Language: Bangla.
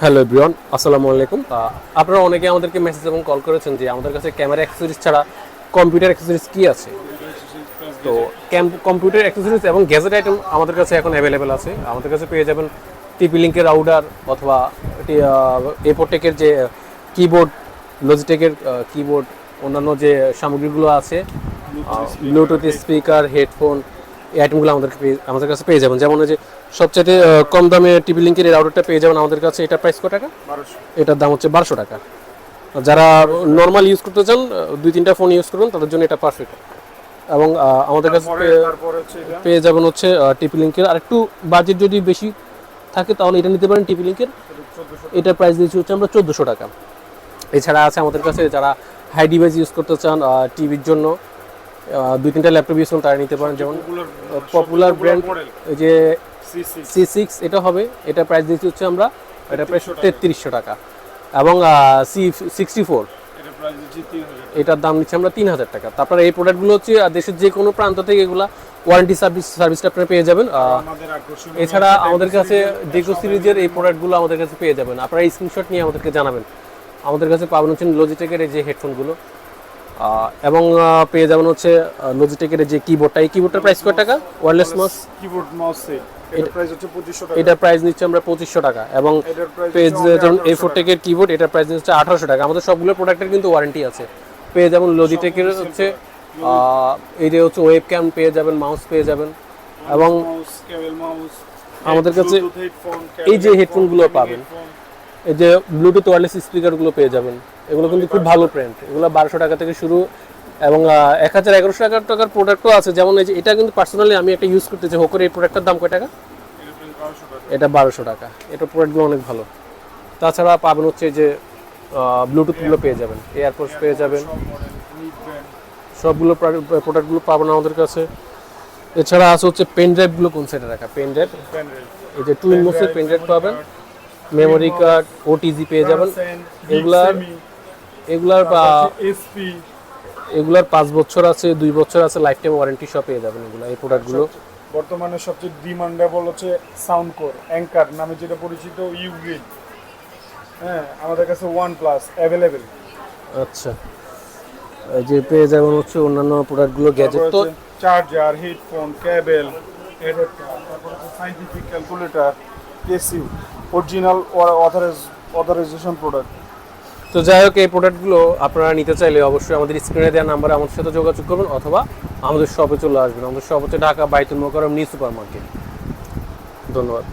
হ্যালো এভরিওয়ান, আসসালামু আলাইকুম। আপনারা অনেকে আমাদেরকে মেসেজ এবং কল করেছেন যে আমাদের কাছে ক্যামেরা অ্যাক্সেসরিজ ছাড়া কম্পিউটার অ্যাক্সেসরিজ কি আছে? তো কম্পিউটার অ্যাক্সেসরিজ এবং গ্যাজেট আইটেম আমাদের কাছে এখন অ্যাভেলেবেল আছে। আমাদের কাছে পেয়ে যাবেন টিপি লিঙ্কের রাউডার অথবা এপোটেকের যে কিবোর্ড লজিটেকের কিবোর্ড অন্যান্য যে সামগ্রীগুলো আছে ব্লুটুথ স্পিকার হেডফোন এই আইটেমগুলো আমাদের পেয়ে- আমাদের কাছে পেয়ে যাবেন। যেমন যে সবচেয়ে কম দামে টিভি লিঙ্কের এই রাউটারটা পেয়ে যাবেন আমাদের কাছে। এটার প্রাইস কত টাকা? এটার দাম হচ্ছে বারোশো টাকা। যারা নর্মাল ইউজ করতে চান দুই তিনটা ফোন ইউজ করবেন তাদের জন্য এটা পারফেক্ট এবং আমাদের কাছে পেয়ে- হচ্ছে এটা? পেয়ে যাবেন হচ্ছে টিপি লিঙ্কের আর একটু বাজেট যদি বেশি থাকে তাহলে এটা নিতে পারেন টিপি লিঙ্কের এটার প্রাইস দিয়েছি হচ্ছে আমরা চোদ্দোশো টাকা। এছাড়া আছে আমাদের কাছে যারা হাই ডিভাইস ইউজ করতে চান টিভির জন্য। দুই তিনটা ল্যাপটপ ইউজ করুন তারা নিতে পারেন। যেমন পপুলার ব্র্যান্ড এই যে সি সিক্স এটা হবে। এটা প্রাইস দিচ্ছি হচ্ছে আমরা এটা প্রাইস 3300 টাকা। তেত্রিশশো টাকা। এবং সি সিক্সটি ফোর এটার দাম নিচ্ছে আমরা তিন হাজার টাকা তারপরে এই প্রোডাক্টগুলো হচ্ছে দেশের যে কোনো প্রান্ত থেকে এগুলা ওয়ারেন্টি সার্ভিস সার্ভিসটা আপনারা পেয়ে যাবেন। এছাড়া আমাদের কাছে ডেকো সিরিজের এই প্রোডাক্টগুলো আমাদের কাছে পেয়ে যাবেন। আপনারা স্ক্রিনশট নিয়ে আমাদেরকে জানাবেন। আমাদের কাছে পাবেন হচ্ছে লজিটেকের এই যে হেডফোনগুলো এবং পেয়ে যাবেন হচ্ছে লজিটেকের যে কিবোর্ডটা এই কিবোর্ডটার প্রাইস কত টাকা? ওয়ারলেস মাউস কিবোর্ড মাউস এটার প্রাইস নিচ্ছে আমরা পঁচিশশো টাকা এবং পেজ যেমন এ ফোর টেকের কিবোর্ড এটার প্রাইস হচ্ছে আঠারোশো টাকা। আমাদের সবগুলো প্রোডাক্টের কিন্তু ওয়ারেন্টি আছে। পেয়ে যেমন লজিটেকের হচ্ছে এই যে হচ্ছে ওয়েব ক্যাম পেয়ে যাবেন মাউস পেয়ে যাবেন। এবং মাউস কেবল মাউস আমাদের কাছে এই যে হেডফোনগুলো পাবেন। এই যে ব্লুটুথ ওয়্যারলেস স্পিকারগুলো পেয়ে যাবেন। এগুলো কিন্তু খুব ভালো ব্র্যান্ড এগুলো বারোশো টাকা থেকে শুরু এবং এক হাজার এগারোশো টাকার টাকার প্রোডাক্টও আছে। যেমন এই যে এটা কিন্তু পার্সোনালি আমি একটা ইউজ করতেছি হোকর এই প্রোডাক্টটার দাম কয় টাকা? এটা বারোশো টাকা। এটা প্রোডাক্টগুলো অনেক ভালো। তাছাড়া পাবেন হচ্ছে যে ব্লুটুথগুলো পেয়ে যাবেন। এয়ারপোর্টস পেয়ে যাবেন। সবগুলো প্রোডাক্টগুলো পাবেন আমাদের কাছে। এছাড়া আছে হচ্ছে পেন ড্রাইভগুলো কোন সাইডে রাখা? পেন ড্রাইভ এই যে টু ইনমোসের পেন ড্রাইভ পাবেন। মেমোরি কার্ড ওটিজি পেয়ে যাবেন। এগুলার এগুলার বা- এসপি এগুলার পাঁচ বছর আছে দুই বছর আছে লাইফ টাইম ওয়ারেন্টি সব পেয়ে যাবেন এগুলো এই প্রোডাক্টগুলো বর্তমানে সবচেয়ে ডিমান্ডেবল হচ্ছে সাউন্ড কোর অ্যাঙ্কার নামে যেটা পরিচিত ইউগ্রিড হ্যাঁ আমাদের কাছে ওয়ান প্লাস অ্যাভেলেবেল আচ্ছা যে পেয়ে যাবেন হচ্ছে অন্যান্য প্রোডাক্টগুলো গ্যাজেট তো চার্জার হেডফোন কেবল তারপর হচ্ছে scientific calculator Casio original authorize authorization product তো যাই হোক, এই প্রোডাক্টগুলো আপনারা নিতে চাইলে অবশ্যই আমাদের স্ক্রিনে দেওয়া নাম্বারে আমাদের সাথে যোগাযোগ করবেন অথবা আমাদের শপে চলে আসবেন। আমাদের শপ হচ্ছে ঢাকা বাইতুল মোকারম নিউ সুপার মার্কেট ধন্যবাদ।